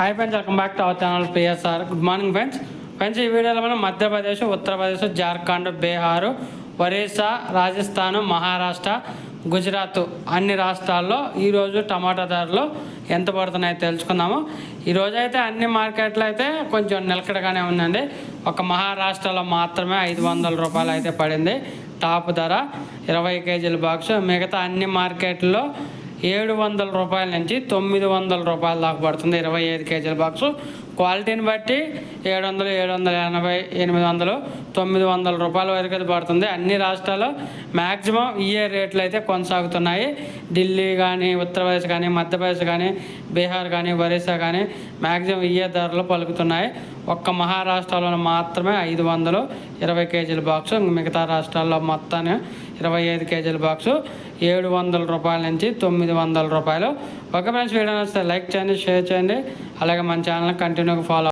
Hi friends welcome back to our channel PSR good morning friends friends ఈ వీడియోలో మనం మధ్యప్రదేశ్ ఉత్తరప్రదేశ్ జార్ఖండ్ బీహార్ ఒరిస్సా రాజస్థాన్ మహారాష్ట్ర గుజరాత్ అన్ని రాష్ట్రాల్లో ఈరోజు టమాటా ధరలు ఎంత పడుతున్నాయో తెలుసుకుందాము. ఈరోజు అయితే అన్ని మార్కెట్లు అయితే కొంచెం నిలకడగానే ఉందండి. ఒక మహారాష్ట్రలో మాత్రమే ఐదు వందల రూపాయలు అయితే పడింది. టాప్ ధర ఇరవై కేజీల బాక్స్. మిగతా అన్ని మార్కెట్లో ఏడు వందల రూపాయల నుంచి తొమ్మిది వందల రూపాయల దాకా పడుతుంది. ఇరవై ఐదు కేజీల బాక్సు. క్వాలిటీని బట్టి ఏడు వందలు ఏడు వందల ఎనభై ఎనిమిది వందలు తొమ్మిది వందల రూపాయల వరకు అయితే పడుతుంది. అన్ని రాష్ట్రాలు మ్యాక్సిమం ఇయే రేట్లు అయితే కొనసాగుతున్నాయి. ఢిల్లీ కానీ ఉత్తరప్రదేశ్ కానీ మధ్యప్రదేశ్ కానీ బీహార్ కానీ ఒరిస్సా కానీ మ్యాక్సిమం ఇయే ధరలు పలుకుతున్నాయి. ఒక్క మహారాష్ట్రలో మాత్రమే ఐదు వందలు ఇరవై కేజీల బాక్సు మిగతా రాష్ట్రాల్లో మొత్తాన్ని ఇరవై ఐదు కేజీల బాక్సు ఏడు వందల రూపాయల నుంచి తొమ్మిది వందల రూపాయలు. ఒక ఫ్రెండ్స్ వీడియో నచ్చితే లైక్ చేయండి షేర్ చేయండి. అలాగే మన ఛానల్ కంటిన్యూగా ఫాలో